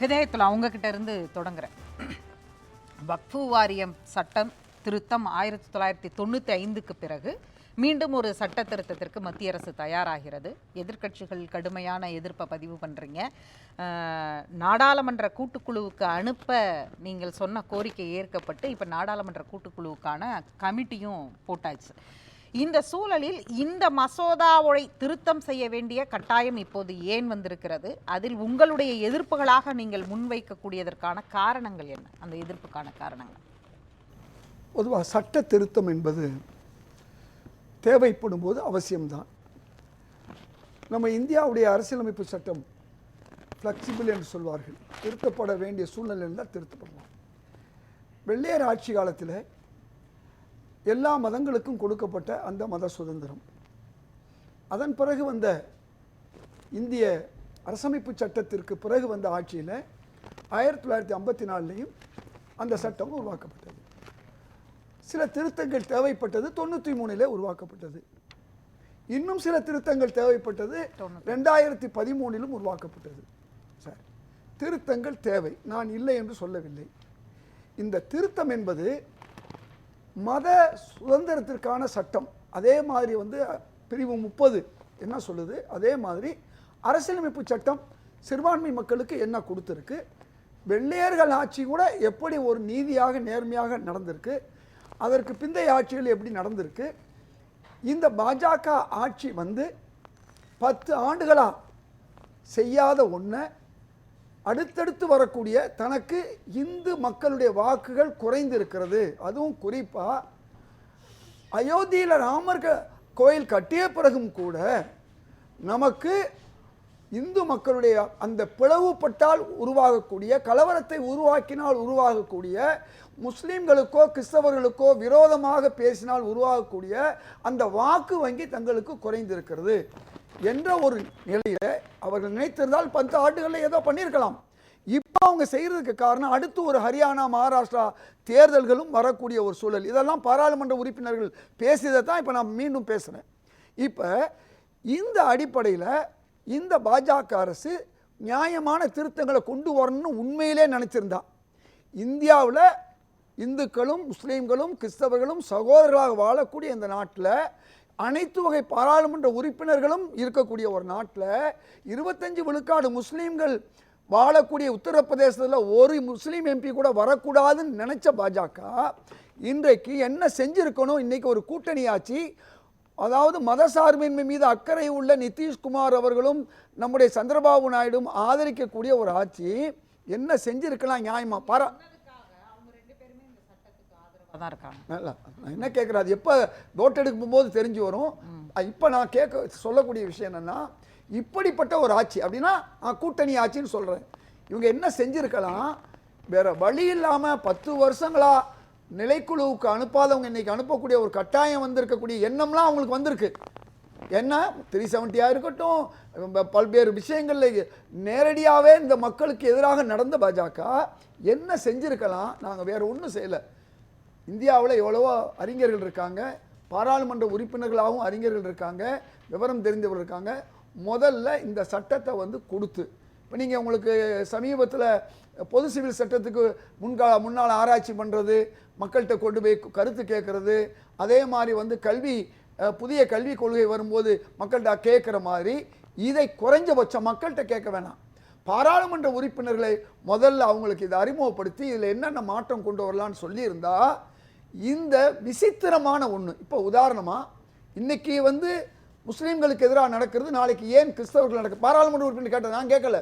ஹிதயத்தில் அவங்கக்கிட்ட இருந்து தொடங்குறேன். வக்ஃபு வாரியம் சட்டம் திருத்தம் ஆயிரத்தி தொள்ளாயிரத்தி தொண்ணூற்றி ஐந்துக்கு பிறகு மீண்டும் ஒரு சட்ட திருத்தத்திற்கு மத்திய அரசு தயாராகிறது. எதிர்க்கட்சிகள் கடுமையான எதிர்ப்பை பதிவு பண்ணுறீங்க நாடாளுமன்ற கூட்டுக்குழுவுக்கு அனுப்ப நீங்கள் சொன்ன கோரிக்கை ஏற்கப்பட்டு இப்போ நாடாளுமன்ற கூட்டுக்குழுவுக்கான கமிட்டியும் போட்டாச்சு. இந்த சூழலில் இந்த மசோதாவை திருத்தம் செய்ய வேண்டிய கட்டாயம் இப்போது ஏன் வந்திருக்கிறது? அதில் உங்களுடைய எதிர்ப்புகளாக நீங்கள் முன்வைக்கக்கூடியதற்கான காரணங்கள் என்ன? அந்த எதிர்ப்புக்கான காரணங்கள். பொதுவாக சட்ட திருத்தம் என்பது தேவைப்படும் போது அவசியம்தான். நம்ம இந்தியாவுடைய அரசியலமைப்பு சட்டம் ஃப்ளெக்சிபிள் என்று சொல்வார்கள். திருத்தப்பட வேண்டிய சூழ்நிலை இருந்தால் திருத்தப்படலாம் வெள்ளையர் ஆட்சி காலத்தில் எல்லா மதங்களுக்கும் கொடுக்கப்பட்ட அந்த மத சுதந்திரம். அதன் பிறகு வந்த இந்திய அரசமைப்பு சட்டத்திற்கு பிறகு வந்த ஆட்சியில் ஆயிரத்தி தொள்ளாயிரத்தி ஐம்பத்தி நாலுலேயும் அந்த சட்டம் உருவாக்கப்பட்டது. சில திருத்தங்கள் தேவைப்பட்டது தொண்ணூற்றி மூணில் உருவாக்கப்பட்டது. இன்னும் சில திருத்தங்கள் தேவைப்பட்டது ரெண்டாயிரத்தி பதிமூணிலும் உருவாக்கப்பட்டது. சரி திருத்தங்கள் தேவை. நான் இல்லை என்று சொல்லவில்லை. இந்த திருத்தம் என்பது மத சுதந்திரத்திற்கான சட்டம். அதே மாதிரி வந்து பிரிவு முப்பது என்ன சொல்லுது? அதே மாதிரி அரசியலமைப்பு சட்டம் சிறுபான்மை மக்களுக்கு என்ன கொடுத்துருக்கு? வெள்ளையர்கள் ஆட்சி கூட எப்படி ஒரு நீதியாக நேர்மையாக நடந்திருக்கு? அதற்கு பிந்தைய ஆட்சிகள் எப்படி நடந்திருக்கு? இந்த பாஜக ஆட்சி வந்து பத்து ஆண்டுகளாக செய்யாத ஒன்றை அடுத்தடுத்து வரக்கூடிய தனக்கு இந்து மக்களுடைய வாக்குகள் குறைந்திருக்கிறது. அதுவும் குறிப்பாக அயோத்தியில் ராமர் கோயில் கட்டிய பிறகும் கூட நமக்கு இந்து மக்களுடைய அந்த பிளவுபட்டால் உருவாகக்கூடிய கலவரத்தை உருவாக்கினால் உருவாகக்கூடிய முஸ்லீம்களுக்கோ கிறிஸ்தவர்களுக்கோ விரோதமாக பேசினால் உருவாகக்கூடிய அந்த வாக்கு வங்கி தங்களுக்கு குறைந்திருக்கிறது. என்ற ஒரு நிலையில் அவர்கள் நினைத்திருந்தால் பத்து ஆண்டுகளில் ஏதோ பண்ணியிருக்கலாம். இப்போ அவங்க செய்கிறதுக்கு காரணம் அடுத்து ஒரு ஹரியானா மகாராஷ்டிரா தேர்தல்களும் வரக்கூடிய ஒரு சூழல். இதெல்லாம் பாராளுமன்ற உறுப்பினர்கள் பேசியதை தான் இப்போ நான் மீண்டும் பேசுகிறேன் இப்போ இந்த அடிப்படையில் இந்த பாஜக அரசு நியாயமான திருத்தங்களை கொண்டு வரணும்னு உண்மையிலே நினச்சிருந்தா. இந்தியாவில் இந்துக்களும் முஸ்லீம்களும் கிறிஸ்தவர்களும் சகோதரர்களாக வாழக்கூடிய இந்த நாட்டில் அனைத்து வகை பாராளுமன்ற உறுப்பினர்களும் இருக்கக்கூடிய ஒரு நாட்டில் இருபத்தஞ்சு விழுக்காடு முஸ்லீம்கள் வாழக்கூடிய உத்தரப்பிரதேசத்தில் ஒரு முஸ்லீம் எம்பி கூட வரக்கூடாதுன்னு நினச்ச பாஜக இன்றைக்கு என்ன செஞ்சுருக்கணும்? இன்றைக்கி ஒரு கூட்டணி ஆட்சி அதாவது மதசார்பின்மை மீது அக்கறை உள்ள நிதிஷ்குமார் அவர்களும் நம்முடைய சந்திரபாபு நாயுடும் ஆதரிக்கக்கூடிய ஒரு ஆட்சி. என்ன செஞ்சுருக்கலாம் நியாயமாக பாரா தான் இருக்காங்க. என்ன கேட்குறேன் அது எப்போ ஓட்டு எடுக்கும் போது தெரிஞ்சு வரும். இப்போ நான் கேட்க சொல்லக்கூடிய விஷயம் என்னன்னா இப்படிப்பட்ட ஒரு ஆட்சி அப்படின்னா கூட்டணி ஆட்சின்னு சொல்கிறேன் இவங்க என்ன செஞ்சிருக்கலாம்? வேற வழி இல்லாமல் பத்து வருஷங்களா நிலைக்குழுவுக்கு அனுப்பாதவங்க இன்னைக்கு அனுப்பக்கூடிய ஒரு கட்டாயம் வந்திருக்கக்கூடிய எண்ணம்லாம் அவங்களுக்கு வந்திருக்கு. என்ன? த்ரீ செவன்ட்டியாக இருக்கட்டும் பல்வேறு விஷயங்களில் நேரடியாகவே இந்த மக்களுக்கு எதிராக நடந்த பாஜக என்ன செஞ்சிருக்கலாம்? நாங்கள் வேற ஒன்றும் செய்யலை. இந்தியாவில் எவ்வளவோ அறிஞர்கள் இருக்காங்க பாராளுமன்ற உறுப்பினர்களாகவும் அறிஞர்கள் இருக்காங்க விவரம் தெரிந்தவர்கள் இருக்காங்க. முதல்ல இந்த சட்டத்தை வந்து கொடுத்து இப்போ நீங்கள் உங்களுக்கு சமீபத்தில் பொது சிவில் சட்டத்துக்கு முன்கால முன்னால் ஆராய்ச்சி பண்ணுறது மக்கள்கிட்ட கொண்டு போய் கருத்து கேட்குறது அதே மாதிரி வந்து கல்வி புதிய கல்விக் கொள்கை வரும்போது மக்கள்கிட்ட கேட்குற மாதிரி இதை குறைஞ்சபட்சம் மக்கள்கிட்ட கேட்க வேணாம். பாராளுமன்ற உறுப்பினர்களை முதல்ல அவங்களுக்கு இதை அறிமுகப்படுத்தி இதில் என்னென்ன மாற்றம் கொண்டு வரலான்னு சொல்லியிருந்தால் இந்த விசித்திரமான ஒன்று இப்போ உதாரணமாக இன்னைக்கு வந்து முஸ்லீம்களுக்கு எதிராக நடக்கிறது நாளைக்கு ஏன் கிறிஸ்தவர்கள் நடக்க பாராளுமன்ற உறுப்பினர் கேட்டது நான் கேட்கல.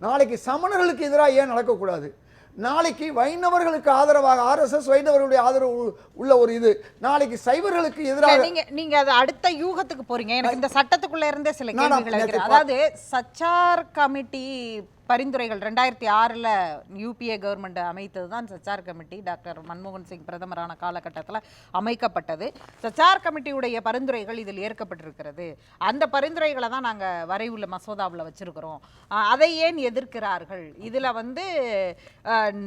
நாளைக்கு சமணர்களுக்கு எதிராக ஏன் நடக்கக்கூடாது? நாளைக்கு வைணவர்களுக்கு ஆதரவாக ஆர்எஸ்எஸ் வைணவர்களுடைய ஆதரவு உள்ள ஒரு இது. நாளைக்கு சைவர்களுக்கு எதிராக நீங்க நீங்க அது அடுத்த யூகத்துக்கு போறீங்க. எனக்கு இந்த சட்டத்துக்குள்ள இருந்தே சில கேள்விகள் அதாவது சச்சார் கமிட்டி பரிந்துரைகள். ரெண்டாயிரத்தி ஆறில் யூபிஏ கவர்மெண்ட் அமைத்தது தான் சச்சார் கமிட்டி. டாக்டர் மன்மோகன் சிங் பிரதமரான காலகட்டத்தில் அமைக்கப்பட்டது. சச்சார் கமிட்டியுடைய பரிந்துரைகள் இதில் ஏற்கப்பட்டிருக்கிறது. அந்த பரிந்துரைகளை தான் நாங்கள் வரைவுள்ள மசோதாவில் வச்சுருக்கிறோம். அதை ஏன் எதிர்க்கிறார்கள்? இதில் வந்து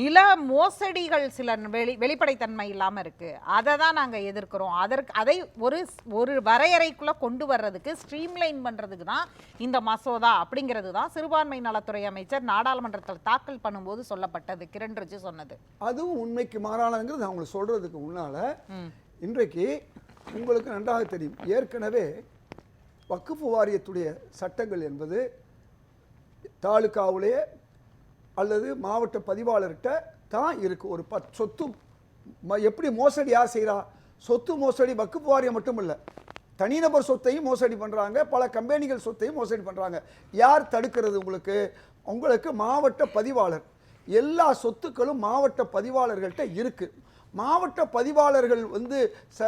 நில மோசடிகள் சில வெளி வெளிப்படைத்தன்மை இல்லாமல் இருக்குது அதை தான் நாங்கள் எதிர்க்கிறோம். அதற்கு அதை ஒரு ஒரு வரையறைக்குள்ளே கொண்டு வர்றதுக்கு ஸ்ட்ரீம்லைன் பண்ணுறதுக்கு தான் இந்த மசோதா அப்படிங்கிறது தான் சிறுபான்மை நலத்துறை அமைச்சர் அமைச்சர் நாடாளுமன்றத்தில் தாக்கல் பண்ணும்போது சொல்லப்பட்டது கிரண் ரிஜிஜு சொன்னது. அதுவும் உண்மைக்கு மாறானதுங்கிறது உங்களுக்கு சொல்றதுக்கு முன்னால. இன்றைக்கு உங்களுக்கு நன்றாக தெரியும். ஏற்கனவே வக்குஃபு வாரியத்துடைய சட்டங்கள் என்பது தாலுகாவிலேயே அல்லது மாவட்ட பதிவாளர்கிட்ட தான் இருக்கு. ஒரு பத் சொத்து எப்படி மோசடி யார் செய்கிறா சொத்து மோசடி வக்குஃபு வாரியம் மட்டும் இல்லை தனிநபர் சொத்தையும் மோசடி பண்ணுறாங்க பல கம்பெனிகள் சொத்தையும் மோசடி பண்ணுறாங்க யார் தடுக்கிறது உங்களுக்கு? உங்களுக்கு மாவட்ட பதிவாளர். எல்லா சொத்துக்களும் மாவட்ட பதிவாளர்கள்ட்ட இருக்கு. மாவட்ட பதிவாளர்கள் வந்து ச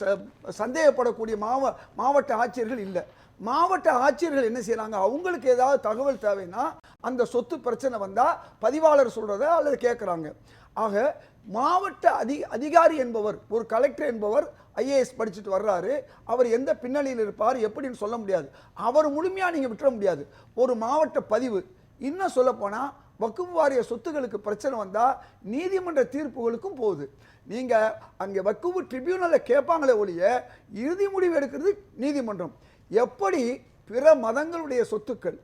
ச- சந்தேகப்படக்கூடிய மாவ மாவட்ட ஆட்சியர்கள் இல்லை. மாவட்ட ஆட்சியர்கள் என்ன செய்கிறாங்க அவங்களுக்கு ஏதாவது தகவல் தேவைன்னா அந்த சொத்து பிரச்சனை வந்தால் பதிவாளர் சொல்கிறத அல்லது கேட்குறாங்க ஆக மாவட்ட அதி அதிகாரி என்பவர் ஒரு கலெக்டர் என்பவர் ஐஏஎஸ் படிச்சுட்டு வர்றாரு. அவர் எந்த பின்னணியில் இருப்பார்? எப்படின்னு சொல்ல முடியாது. அவர் முழுமையாக நீங்கள் விட்டுற முடியாது. ஒரு மாவட்ட பதிவு. இன்னும் சொல்லப்போனால் வக்கும் வாரிய சொத்துக்களுக்கு பிரச்சனை வந்தால் நீதிமன்ற தீர்ப்புகளுக்கும் போகுது. நீங்கள் அங்கே வக்குவு ட்ரிபியூனலில் கேட்பாங்களே ஒழிய இறுதி முடிவு எடுக்கிறது நீதிமன்றம். எப்படி பிற மதங்களுடைய சொத்துக்கள்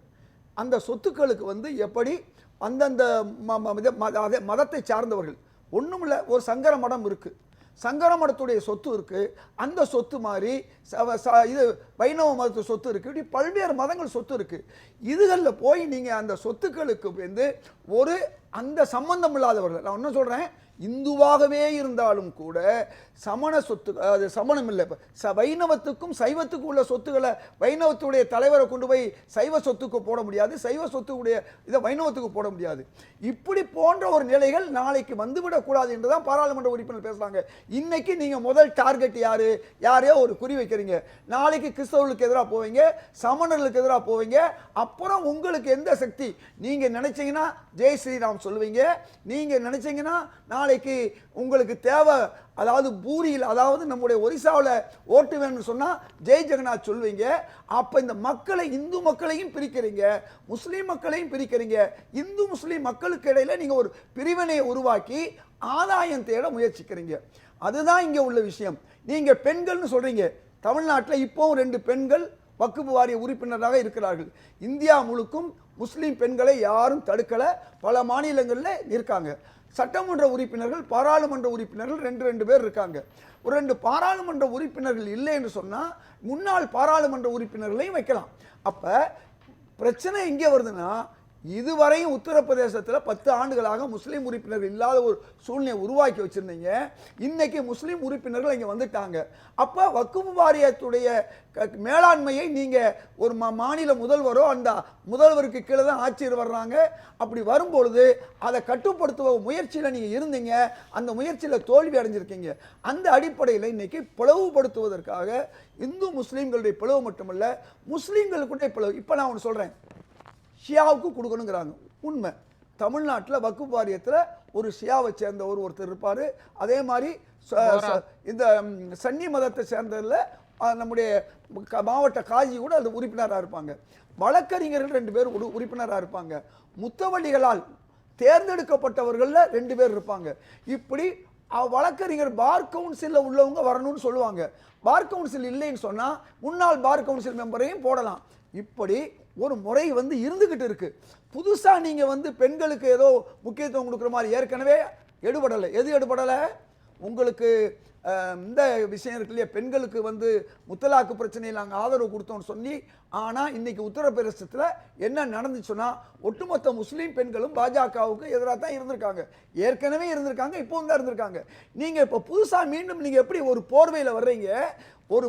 அந்த சொத்துக்களுக்கு வந்து எப்படி அந்தந்த ம- அதே மதத்தை சார்ந்தவர்கள் ஒண்ணுமில்ல ஒரு சங்கர மடம் இருக்குது சங்கர மடத்துடைய சொத்து இருக்குது அந்த சொத்து மாதிரி ச- ச- இது வைணவ மதத்து சொத்து இருக்குது இப்படி பல்வேறு மதங்கள் சொத்து இருக்குது இதுகளில் போய் நீங்கள் அந்த சொத்துக்களுக்கு வந்து ஒரு அந்த சம்பந்தம் இல்லாதவர்கள் நான் ஒன்றும் சொல்கிறேன் இந்துவாகவே இருந்தாலும் கூட சமண சொத்து அது சமணம் இல்லை. ச வைணவத்துக்கும் சைவத்துக்கும் உள்ள சொத்துக்களை வைணவத்துடைய தலைவரை கொண்டு போய் சைவ சொத்துக்கு போட முடியாது. சைவ சொத்துக்குடைய இதை வைணவத்துக்கு போட முடியாது. இப்படி போன்ற ஒரு நிலைகள் நாளைக்கு வந்துவிடக்கூடாது என்று தான் பாராளுமன்ற உறுப்பினர் பேசுகிறாங்க இன்னைக்கு நீங்கள் முதல் டார்கெட் யார்? யாரையோ ஒரு குறி வைக்கிறீங்க. நாளைக்கு கிறிஸ்தவர்களுக்கு எதிராக போவீங்க சமணர்களுக்கு எதிராக போவீங்க அப்புறம் உங்களுக்கு எந்த சக்தி? நீங்கள் நினைச்சீங்கன்னா ஜெய் ஸ்ரீராம் சொல்லுவீங்க. நீங்க நினைச்சீங்கன்னா நாளைக்கு உங்களுக்கு தேவை அதாவது பூரியில் அதாவது நம்முடைய ஒரிசாவில் ஓட்டு வேணும்னு சொன்னால் ஜெய் ஜெகநாத் சொல்வீங்க. அப்போ இந்த மக்களை இந்து மக்களையும் பிரிக்கிறீங்க முஸ்லீம் மக்களையும் பிரிக்கிறீங்க. இந்து முஸ்லீம் மக்களுக்கு இடையில் நீங்கள் ஒரு பிரிவினையை உருவாக்கி ஆதாயம் தேட முயற்சிக்கிறீங்க. அதுதான் இங்கே உள்ள விஷயம். நீங்கள் பெண்கள்னு சொல்கிறீங்க தமிழ்நாட்டில் இப்போவும் ரெண்டு பெண்கள் வக்குப்பு வாரிய உறுப்பினராக இருக்கிறார்கள். இந்தியா முழுக்கும் முஸ்லீம் பெண்களை யாரும் தடுக்கலை. பல மாநிலங்களில் இருக்காங்க. சட்டமன்ற உறுப்பினர்கள் பாராளுமன்ற உறுப்பினர்கள் ரெண்டு ரெண்டு பேர் இருக்காங்க. ஒரு ரெண்டு பாராளுமன்ற உறுப்பினர்கள் இல்லை என்று சொன்னால் முன்னாள் பாராளுமன்ற உறுப்பினர்களையும் வைக்கலாம். அப்போ பிரச்சனை எங்கே வருதுன்னா இதுவரையும் உத்தரப்பிரதேசத்தில் பத்து ஆண்டுகளாக முஸ்லீம் உறுப்பினர்கள் இல்லாத ஒரு சூழ்நிலையை உருவாக்கி வச்சுருந்தீங்க. இன்னைக்கு முஸ்லீம் உறுப்பினர்கள் இங்கே வந்துட்டாங்க. அப்போ வக்குஃபு வாரியத்துடைய மேலாண்மையை நீங்கள் ஒரு மா மாநில முதல்வரோ அந்த முதல்வருக்கு கீழே தான் ஆட்சியர் வர்றாங்க. அப்படி வரும்பொழுது அதை கட்டுப்படுத்துவ முயற்சியில் நீங்கள் இருந்தீங்க. அந்த முயற்சியில் தோல்வி அடைஞ்சிருக்கீங்க. அந்த அடிப்படையில் இன்றைக்கி பிளவுபடுத்துவதற்காக இந்து முஸ்லீம்களுடைய பிளவு மட்டுமல்ல முஸ்லீம்களுக்குடைய பிளவு இப்போ நான் ஒன்று சொல்கிறேன் ஷியாவுக்கு கொடுக்கணுங்கிறாங்க. உண்மை. தமிழ்நாட்டில் வக்குப் வாரியத்தில் ஒரு ஷியாவை சேர்ந்த ஒரு ஒருத்தர் இருப்பார். அதே மாதிரி இந்த சன்னி மதத்தை சேர்ந்ததில் நம்முடைய மாவட்ட காஜி கூட அது உறுப்பினராக இருப்பாங்க. வழக்கறிஞர்கள் ரெண்டு பேர் உறு- உறுப்பினராக இருப்பாங்க. முத்தவள்ளிகளால் தேர்ந்தெடுக்கப்பட்டவர்களில் ரெண்டு பேர் இருப்பாங்க. இப்படி வழக்கறிஞர் பார் கவுன்சிலில் உள்ளவங்க வரணும்னு சொல்லுவாங்க. பார் கவுன்சில் இல்லைன்னு சொன்னால் முன்னாள் பார் கவுன்சில் மெம்பரையும் போடலாம். இப்படி ஒரு முறை வந்து இருந்துக்கிட்டு இருக்கு. புதுசாக நீங்கள் வந்து பெண்களுக்கு ஏதோ முக்கியத்துவம் கொடுக்குற மாதிரி ஏற்கனவே எடுபடலை. எது எடுபடலை? உங்களுக்கு இந்த விஷயம் இருக்கு இல்லையா? பெண்களுக்கு வந்து முத்தலாக்கு பிரச்சனையில் நாங்கள் ஆதரவு கொடுத்தோம்னு சொல்லி ஆனால் இன்றைக்கி உத்தரப்பிரதேசத்தில் என்ன நடந்துச்சுன்னா ஒட்டுமொத்த முஸ்லீம் பெண்களும் பாஜகவுக்கு எதிராக தான் இருந்திருக்காங்க. ஏற்கனவே இருந்திருக்காங்க இப்போவும் தான் இருந்திருக்காங்க. நீங்கள் இப்போ புதுசாக மீண்டும் நீங்கள் எப்படி ஒரு போர்வையில் வர்றீங்க? ஒரு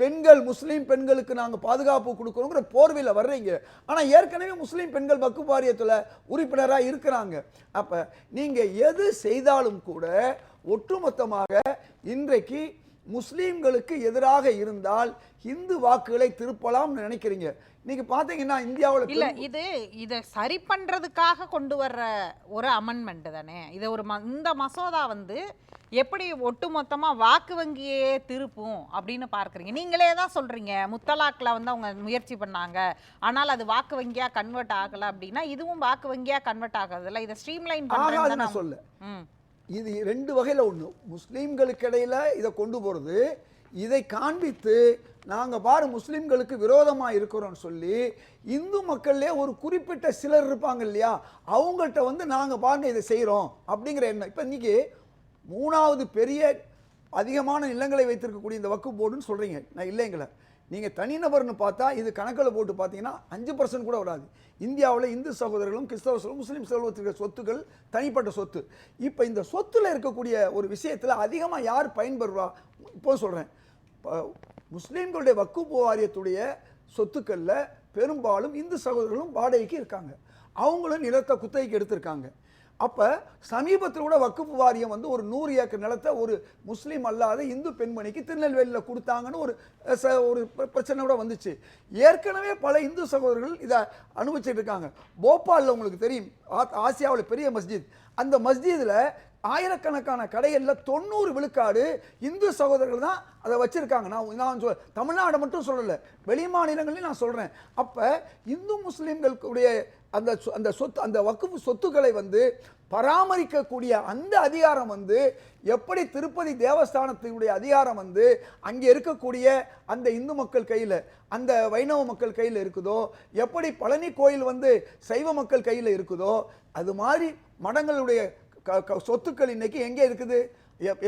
பெண்கள் முஸ்லீம் பெண்களுக்கு நாங்கள் பாதுகாப்பு கொடுக்குறோங்கிற போர்வையில் வர்றீங்க. ஆனால் ஏற்கனவே முஸ்லீம் பெண்கள் வக்கு வாரியத்தில் உறுப்பினராக இருக்கிறாங்க. அப்போ நீங்கள் எது செய்தாலும் கூட ஒட்டுமொத்தமாக இன்றைக்கு முஸ்லீம்களுக்கு எதிராக இருந்தால் இந்து வாக்குகளை திருப்பலாம்னு நினைக்கிறீங்க. இன்னைக்கு பார்த்தீங்கன்னா இந்தியாவில் இல்ல இது இத சரி பண்றதுக்காக கொண்டு வர்ற ஒரு அமெண்ட்மெண்ட் தானே? இது ஒரு இந்த மசோதா வந்து எப்படி ஒட்டுமொத்தமா வாக்கு வங்கியே திருப்பும் அப்படின்னு பார்க்கறீங்க. நீங்களே தான் சொல்றீங்க. முத்தலாக்ல வந்து அவங்க முயற்சி பண்ணாங்க. ஆனால் அது வாக்கு வங்கியா கன்வெர்ட் ஆகல அப்படின்னா இதுவும் வாக்கு வங்கியா கன்வெர்ட் ஆகாதுல்ல? இதை ஸ்ட்ரீம்லைன் சொல்ல. ம். இது ரெண்டு வகையில் ஒன்று முஸ்லீம்களுக்கு இடையில இதை கொண்டு போகிறது இதை காண்பித்து நாங்கள் பாரு முஸ்லீம்களுக்கு விரோதமாக இருக்கிறோம்னு சொல்லி இந்து மக்கள்லே ஒரு குறிப்பிட்ட சிலர் இருப்பாங்க இல்லையா? அவங்கள்ட்ட வந்து நாங்கள் பாருங்க இதை செய்கிறோம் அப்படிங்கிற எண்ணம். இப்போ இன்றைக்கி மூணாவது பெரிய அதிகமான நிலங்களை வைத்திருக்கக்கூடிய இந்த வக்கு போர்டுன்னு சொல்கிறீங்க நான் இல்லைங்களே நீங்கள் தனிநபர்னு பார்த்தா இது கணக்கில் போட்டு பார்த்தீங்கன்னா அஞ்சு பர்சன்ட் கூட வராது. இந்தியாவில் இந்து சகோதரர்களும் கிறிஸ்தவ சகோதரர்களும் முஸ்லீம் சகோதரத்திற்கு சொத்துக்கள் தனிப்பட்ட சொத்து. இப்போ இந்த சொத்துல இருக்கக்கூடிய ஒரு விஷயத்தில் அதிகமாக யார் பயன்பெறுவா இப்போ சொல்கிறேன் முஸ்லீம்களுடைய வக்குப்பு வாரியத்துடைய சொத்துக்களில் பெரும்பாலும் இந்து சகோதரர்களும் வாடகைக்கு இருக்காங்க. அவங்களும் நிலத்தை குத்தகைக்கு எடுத்திருக்காங்க. அப்போ சமீபத்தில் கூட வக்குப்பு வாரியம் வந்து ஒரு நூறு ஏக்கர் நிலத்தை ஒரு முஸ்லீம் அல்லாத இந்து பெண்மணிக்கு திருநெல்வேலியில் கொடுத்தாங்கன்னு ஒரு ச- ஒரு பிரச்சனை கூட வந்துச்சு. ஏற்கனவே பல இந்து சகோதரர்கள் இதை அனுபவிச்சுட்டு இருக்காங்க. போபாலில் உங்களுக்கு தெரியும் ஆசியாவில் பெரிய மஸ்ஜித். அந்த மஸ்ஜிதில் ஆயிரக்கணக்கான கடைகளில் தொண்ணூறு விழுக்காடு இந்து சகோதரர்கள் தான் அதை வச்சுருக்காங்க. நான் நான் சொல் தமிழ்நாடு மட்டும் சொல்லலை வெளி மாநிலங்களையும் நான் சொல்கிறேன் அப்போ இந்து முஸ்லீம்களுடைய அந்த சொ- அந்த சொத்து அந்த வக்குப்பு சொத்துக்களை வந்து பராமரிக்கக்கூடிய அந்த அதிகாரம் வந்து எப்படி திருப்பதி தேவஸ்தானத்தினுடைய அதிகாரம் வந்து அங்கே இருக்கக்கூடிய அந்த இந்து மக்கள் கையில் அந்த வைணவ மக்கள் கையில் இருக்குதோ எப்படி பழனி கோயில் வந்து சைவ மக்கள் கையில் இருக்குதோ அது மாதிரி மடங்களுடைய சொத்துக்கள் இன்னைக்கு எங்கே இருக்குது?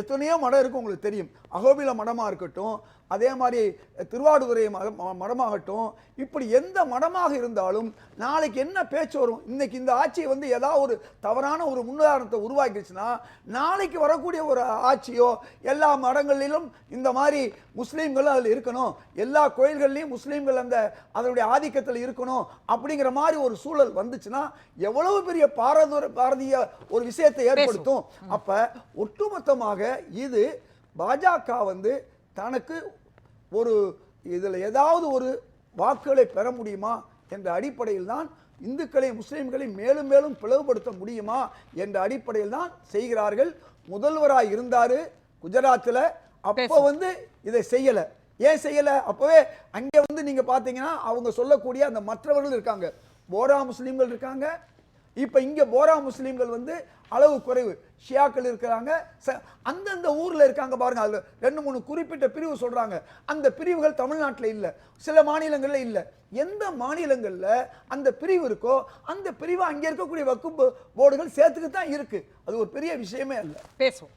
எத்தனையோ மடம் இருக்கும் உங்களுக்கு தெரியும். அகோபில மடமாக இருக்கட்டும் அதே மாதிரி திருவாடுதுறை மடமாகட்டும். இப்படி எந்த மடமாக இருந்தாலும் நாளைக்கு என்ன பேச்சு வரும்? இன்னைக்கு இந்த ஆட்சியை வந்து ஏதாவது ஒரு தவறான ஒரு முன்னுதாரணத்தை உருவாக்கிடுச்சுன்னா நாளைக்கு வரக்கூடிய ஒரு ஆட்சியோ எல்லா மடங்களிலும் இந்த மாதிரி முஸ்லீம்களும் அதில் இருக்கணும். எல்லா கோயில்கள்லையும் முஸ்லீம்கள் அந்த அதனுடைய ஆதிக்கத்தில் இருக்கணும் அப்படிங்கிற மாதிரி ஒரு சூழல் வந்துச்சுன்னா எவ்வளவு பெரிய பாரதூர பாரதிய ஒரு விஷயத்தை ஏற்படுத்தும். அப்ப ஒட்டுமொத்தமாக இது பாஜக வந்து தனக்கு ஒரு இதில் ஏதாவது ஒரு வாக்குகளை பெற முடியுமா என்ற அடிப்படையில் தான் இந்துக்களை முஸ்லிம்களை மேலும் மேலும் பிளவுபடுத்த முடியுமா என்ற அடிப்படையில் தான் செய்கிறார்கள். முதல்வராக இருந்தாரு குஜராத்தில். அப்போ வந்து இதை செய்யலை. ஏன் செய்யலை? அப்போவே அங்கே வந்து நீங்க பார்த்தீங்கன்னா அவங்க சொல்லக்கூடிய அந்த மற்றவர்கள் இருக்காங்க. போரா முஸ்லீம்கள் இருக்காங்க. இப்போ இங்கே போரா முஸ்லீம்கள் வந்து அளவு குறைவு. ஷியாக்கள் இருக்கிறாங்க. ச- அந்தந்த ஊரில் இருக்காங்க பாருங்க அதில் ரெண்டு மூணு குறிப்பிட்ட பிரிவு சொல்கிறாங்க அந்த பிரிவுகள் தமிழ்நாட்டில் இல்லை. சில மாநிலங்களில் இல்லை. எந்த மாநிலங்களில் அந்த பிரிவு இருக்கோ அந்த பிரிவு அங்கே இருக்கக்கூடிய வக்கு போர்டுகள் சேர்த்துக்கு தான் இருக்குது அது ஒரு பெரிய விஷயமே இல்லை பேசுவோம்.